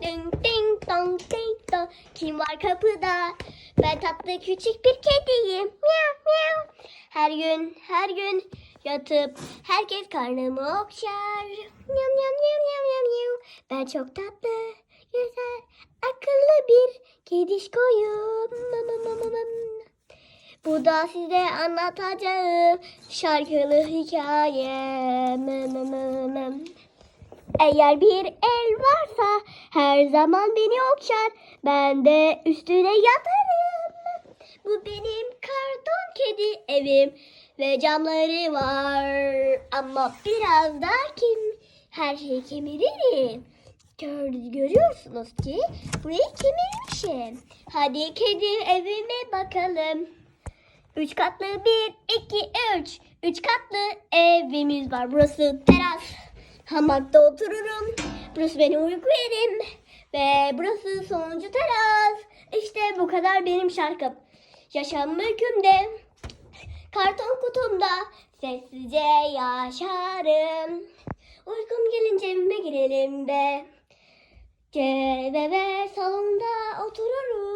dong ding dong. Kim var kapıda? Ben tatlı küçük bir kediyim. Miau miau. Her gün her gün yatıp herkes karnımı okşar. Miau miau miau miau miau miau. Ben çok tatlı, güzel, akıllı bir kedişkoyum. Mam. Bu da size anlatacağım şarkılı hikaye. Eğer bir el varsa her zaman beni okşar. Ben de üstüne yatarım. Bu benim karton kedi evim ve camları var. Ama biraz da kim her şeyi kemiririm. Gör, görüyorsunuz ki burayı kemirmişim. Hadi kedi evime bakalım. Üç katlı bir, iki, üç. Üç katlı evimiz var. Burası teras. Hamakta otururum. Burası benim uyku yerim. Ve burası sonuncu teras. İşte bu kadar benim şarkım. Yaşam mülkümde. Karton kutumda sessizce yaşarım. Uykum gelince evime girelim ve ve ve salonda otururum.